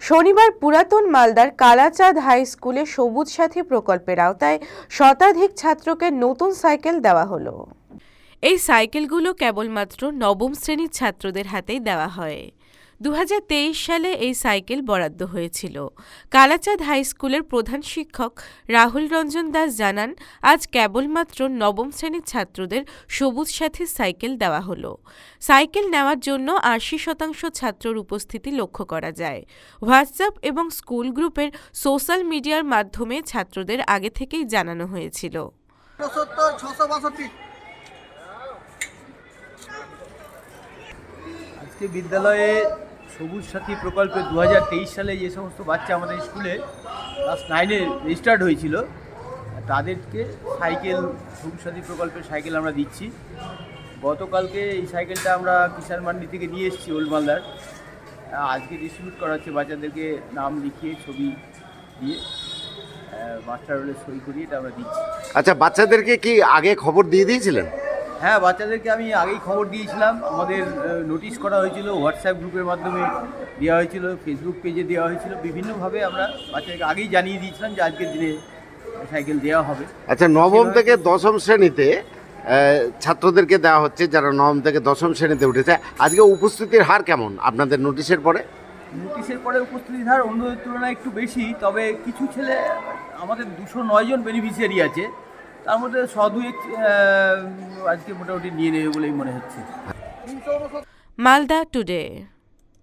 শনিবার পুরাতন মালদার কালাচাঁদ হাই স্কুলে সবুজ সাথী প্রকল্পের আওতায় শতাধিক ছাত্রকে নতুন সাইকেল দেওয়া হলো। এই সাইকেলগুলো কেবলমাত্র নবম শ্রেণির ছাত্রদের হাতেই দেওয়া হয়। দু হাজার তেইশ সালে এই সাইকেল বরাদ্দ হয়েছিল। কালাচাঁদ হাই স্কুলের প্রধান শিক্ষক রাহুল রঞ্জন দাস জানান আজ কেবলমাত্র নবম শ্রেণির ছাত্রদের সবুজ সাথী সাইকেল দেওয়া হলো। সাইকেল নেওয়ার জন্য আশি শতাংশ ছাত্রর উপস্থিতি লক্ষ্য করা যায়। হোয়াটসঅ্যাপ এবং স্কুল গ্রুপের সোশ্যাল মিডিয়ার মাধ্যমে ছাত্রদের আগে থেকেই জানানো হয়েছিল। আজকে বিদ্যালয়ে সবুজ সাথী প্রকল্পে দু হাজার তেইশ সালে যে সমস্ত বাচ্চা আমাদের স্কুলে ক্লাস নাইনে রেজিস্টার্ড হয়েছিল, তাদেরকে সাইকেল, সবুজ সাথী প্রকল্পের সাইকেল আমরা দিচ্ছি। গতকালকে এই সাইকেলটা আমরা কিষাণ মান্ডি থেকে নিয়ে এসেছি, ওল্ড মালদার। আজকে ডিস্ট্রিবিউট করা হচ্ছে বাচ্চাদেরকে নাম লিখিয়ে ছবি দিয়ে মাস্টার রোলে সই করিয়ে এটা আমরা দিচ্ছি। আচ্ছা বাচ্চাদেরকে কি আগে খবর দিয়ে দিয়েছিলেন? হ্যাঁ বাচ্চাদেরকে আমি আগেই খবর দিয়েছিলাম। আমাদের নোটিশ করা হয়েছিল হোয়াটসঅ্যাপ গ্রুপের মাধ্যমে দেওয়া হয়েছিল ফেসবুক পেজে দেওয়া হয়েছিল। বিভিন্নভাবে আমরা বাচ্চাদেরকে আগেই জানিয়ে দিয়েছিলাম যে আজকের দিনে সাইকেল দেওয়া হবে। আচ্ছা নবম থেকে দশম শ্রেণীতে ছাত্রদেরকে দেওয়া হচ্ছে যারা নবম থেকে দশম শ্রেণীতে উঠেছে। আজকে উপস্থিতির হার কেমন আপনাদের নোটিশের পরে? নোটিশের পরে উপস্থিতির হার অন্যদের তুলনায় একটু বেশি তবে কিছু ছেলে আমাদের দুশো নয় জন বেনিফিশিয়ারি আছে। তার মধ্যে সদু আজকে মোটামুটি নিয়ে নেবে বলেই মনে হচ্ছে। মালদা টুডে